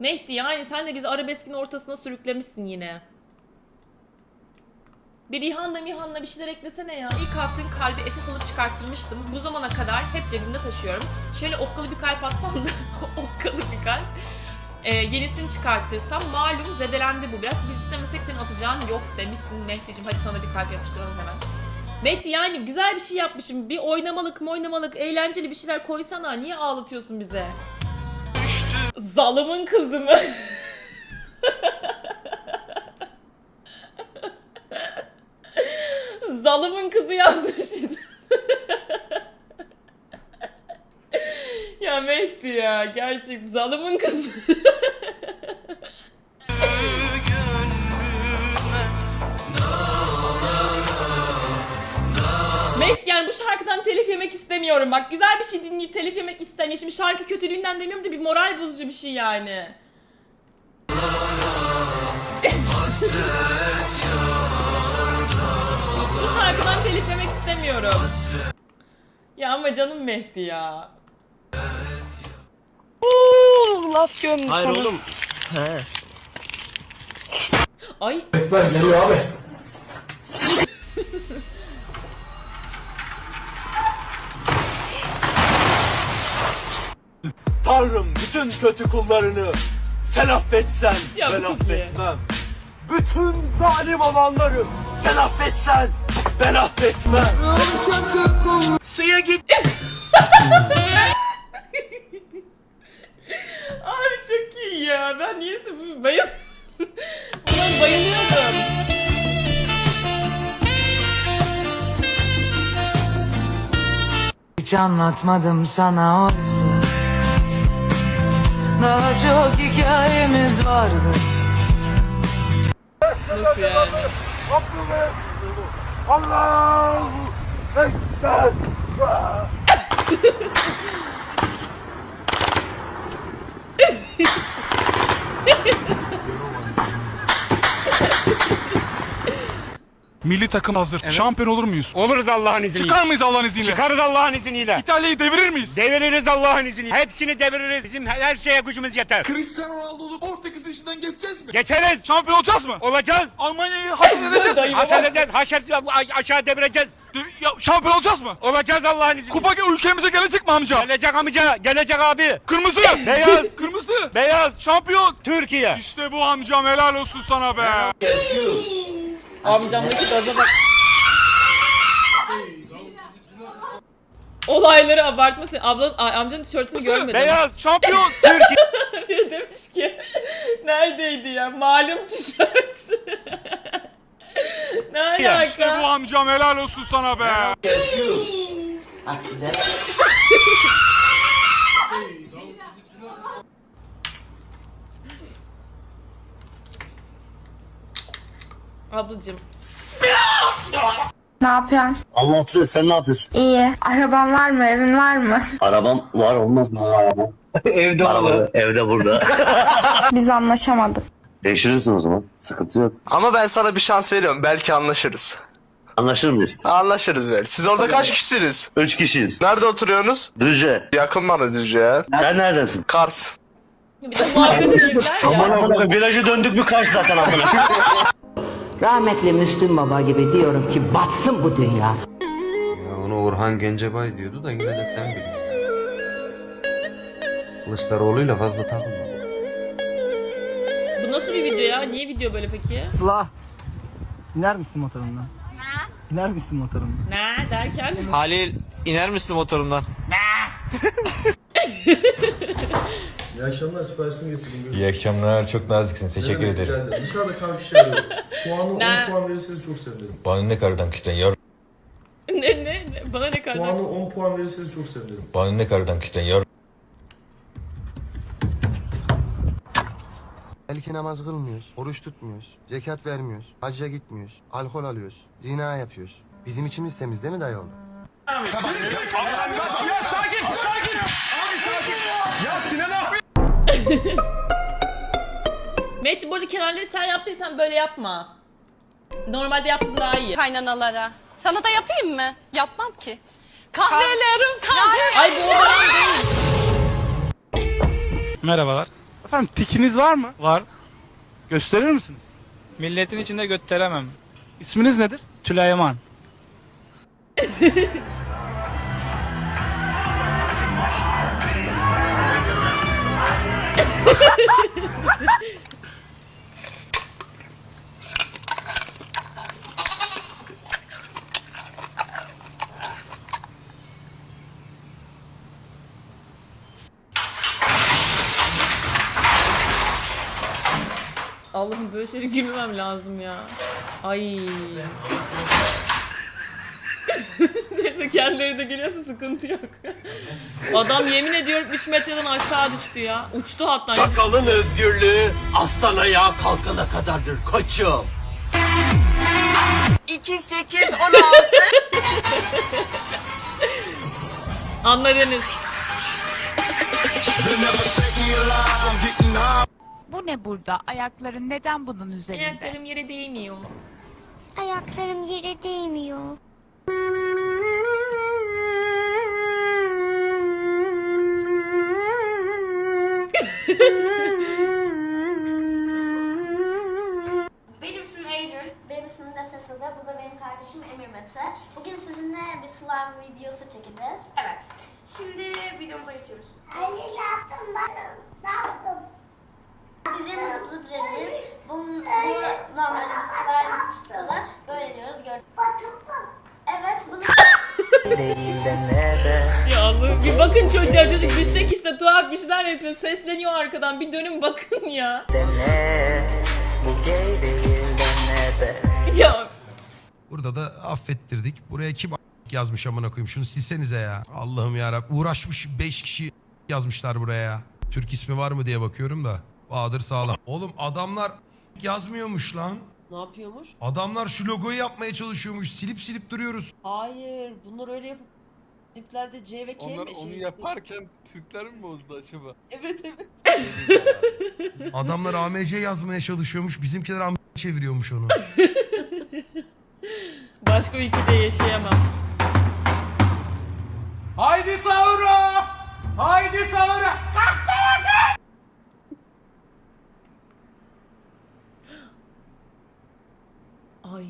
Mehdi yani sen de bizi arabeskin ortasına sürüklemişsin yine. Bir İhan'la Mihan'la bir şeyler eklesene ya. İlk attığın kalbi esas alıp çıkarttırmıştım. Bu zamana kadar hep cebimde taşıyorum. Şöyle okkalı bir kalp atsam da okkalı bir kalp. Ee, yenisini çıkarttırsam malum zedelendi bu biraz. Biz istemesek senin atacağın yok demişsin Mehdi'cim. Hadi sana bir kalp yapıştıralım hemen. Mehdi yani güzel bir şey yapmışım. Bir oynamalık mı oynamalık eğlenceli bir şeyler koysana. Niye ağlatıyorsun bize? Zalımın kızı mı? Zalımın kızı yazmış. ya Mehdi ya gerçek zalımın kızı. Yemek istemiyorum. Bak güzel bir şey dinleyip telif yemek istemiyorum. Şimdi şarkı kötülüğünden demiyorum da bir moral bozucu bir şey yani. bu şarkıdan telif yemek istemiyorum. Ya ama canım Mehdi ya. Laf gömmüş Hayır sana. oğlum. He. Ay Ben geliyor abi. Bütün kötü kullarını sen affetsen Ya ben çok iyi. affetmem. Bütün zalim olanları sen affetsen ben affetmem. Suya git. Abi çok iyi ya. Ben niyeyse bu bayıl... Buna bayılıyorum. Hiç anlatmadım sana oysa Daha çok hikayemiz vardı Nasıl yani? Allahu Ekber. Milli takım hazır. Şampiyon olur muyuz? Oluruz Allah'ın izniyle. Çıkar mıyız Allah'ın izniyle? Çıkarız Allah'ın izniyle. İtalya'yı devirir miyiz? Deviririz Allah'ın izniyle. Hepsini deviririz. Bizim her şeye gücümüz yeter. Cristiano Ronaldo'nun Portekiz'in içinden geçeceğiz mi? Geçeriz. Şampiyon olacağız mı? Olacağız. Almanya'yı haşet edeceğiz mi? Baba. edeceğiz. Haşer aşağı devireceğiz. Ya, şampiyon olacağız mı? Olacağız Allah'ın izniyle. Kupa ülkemize gelecek mi amca? Gelecek amca. Gelecek abi. Kırmızı. Beyaz. Kırmızı. Beyaz. Şampiyon. Türkiye. İşte bu amcam helal olsun sana be. Amcamdaki gaza bak. Olayları abartmasın. Ablan, ay, amcanın tişörtünü görmedim. Beyaz. Şampiyon. Türkiye. Biri demiş ki neredeydi ya malum tişört. ne işte bu alaka? amcam helal olsun sana be. Ablacım. Ne yapıyorsun? Allah oturuyor sen ne yapıyorsun? İyi. Araban var mı? Evin var mı? Arabam var olmaz mı arabam? Evde Araba evde burada. Biz anlaşamadık. Değiştirirsin o zaman. Sıkıntı yok. Ama ben sana bir şans veriyorum. Belki anlaşırız. Anlaşır mıyız? Anlaşırız belki. Siz orada kaç kişisiniz? Üç kişiyiz. Nerede oturuyorsunuz? Düzce. Yakın bana Düzce ya. Sen neredesin? Kars. Bir de muhabbete girdiler ya. Amına virajı döndük mü kaç zaten amına. Rahmetli Müslüm Baba gibi diyorum ki batsın bu dünya Ya onu Orhan Gencebay diyordu da yine de sen biliyorsun. Kılıçdaroğlu'yla fazla takılma. Bu nasıl bir video ya? Niye video böyle peki? Sıla. İner misin motorundan? Ne? İner misin motorundan? Ne derken? Halil iner misin motorundan? Akşamlar siparişini getirdim. İyi akşamlar çok naziksiniz teşekkür ederim. Dışarıda kalkış arıyorum. Puanı Ne? 10 puan verirseniz çok sevinirim. Bana ne karıdan küsten yar ne, ne ne? Bana ne kadar? Puanı 10 puan verirseniz çok sevinirim. Bana ne karıdan küsten yar Belki namaz kılmıyoruz, oruç tutmuyoruz, zekat vermiyoruz, hacca gitmiyoruz, alkol alıyoruz, zina yapıyoruz. Bizim içimiz temiz değil mi dayı oğlu? Mehdi bu arada kenarları sen yaptıysan böyle yapma. Normalde yaptığın daha iyi. Kaynanalara. Sana da yapayım mı? Yapmam ki. Kahvelerim kahve. Ay bu oran değil. Merhabalar. Efendim tikiniz var mı? Var. Gösterir misiniz? Milletin içinde götüremem. İsminiz nedir? Süleyman. Allah'ım böyle şeyleri gülmemem lazım ya. Ay. Neyse kendileri de gülüyorsa sıkıntı yok. Adam yemin ediyorum 3 metreden aşağı düştü ya. Uçtu hatta. Çakalın özgürlüğü aslan ayağa kalkana kadardır koçum. 2, 8, 16. Anladınız. Bu ne burada? Ayakların neden bunun üzerinde? Ayaklarım yere değmiyor. Ayaklarım yere değmiyor. Benim ismim Eylül, benim ismim de Seso'da, bu da benim kardeşim Emir Mete. Bugün sizinle bir slime videosu çekeceğiz. Evet, şimdi videomuza geçiyoruz. Anne ne yaptın bakın, ne yaptım? Bizim zıp zıp jelimiz, bu, bu normalde bir slime çıtalı, böyle diyoruz, gör. Evet, bunu... Ya Allah'ım bir bakın çocuğa çocuk düşecek işte tuhaf bir şeyler yapıyor. Sesleniyor arkadan bir dönün bakın ya. Ya Burada da affettirdik. Buraya kim a- yazmış amına koyayım? Şunu silsenize ya. Allah'ım ya Uğraşmış 5 kişi yazmışlar buraya ya. Türk ismi var mı diye bakıyorum da. Bahadır sağlam. Oğlum adamlar yazmıyormuş lan. Ne yapıyormuş? Adamlar şu logoyu yapmaya çalışıyormuş. Silip silip duruyoruz. Hayır, bunlar öyle yapıp tiplerde C ve K Onlar mi onu şey- yaparken Türkler mi bozdu acaba? Evet evet. Adamlar AMC yazmaya çalışıyormuş. Bizimkiler am çeviriyormuş onu. başka ülkede yaşayamam. Haydi sahura! Haydi sahura! Ay.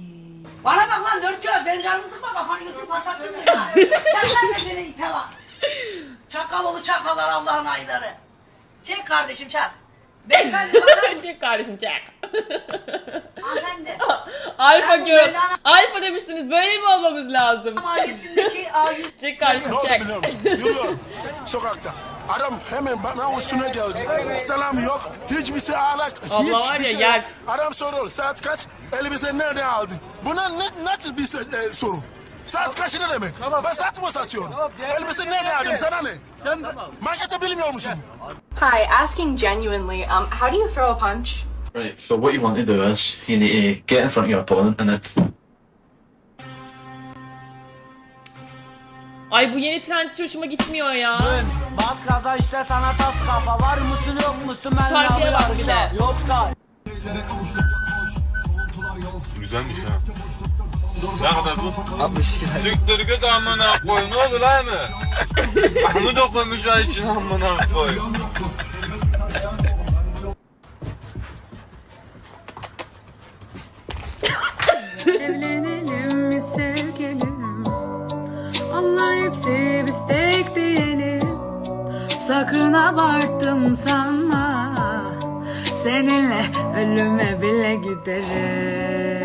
Bana bak lan dört göz benim canımı sıkma kafanı götür patlat ömür ya. Çakal seni ite bak. Çakal oğlu çakallar Allah'ın ayları. Çek kardeşim çak. Beyefendi bana çek kardeşim çek. hanımefendi. Alfa Ben bu diyorum. Alfa demiştiniz böyle mi olmamız lazım? Mahallesindeki Çek kardeşim çek. Yürüyorum sokakta. Adam hemen bana üstüne geldi. Selam yok. Hiçbir şey alak. Allah hiçbir var ya, şey yer. yok. Adam soruyor saat kaç? Elbise nerede aldın? Buna ne, nasıl bir se- e, soru? Saat kaç ne demek? Ben saat mı satıyorum? Elbise nerede aldın? Sana ne? Markete bilmiyor musun? Hi, asking genuinely, um, how do you throw a punch? Right, so what you want to do is you need to get in front of your opponent and then Ay bu yeni trend hiç hoşuma gitmiyor ya. Bas gaza işte sana tas kafa var mısın yok musun ben Şarkıya bak bir de. Yoksa Güzelmiş ha. Ne kadar bu? 60 lira. Siktir git amına koy. Ne oldu lan mı? Bunu da koymuşlar için amına koy. Evlenelim mi sevgilim? Onlar hepsi biz tek diyelim. Sakın abarttım sanma. Seninle ölüme bile giderim.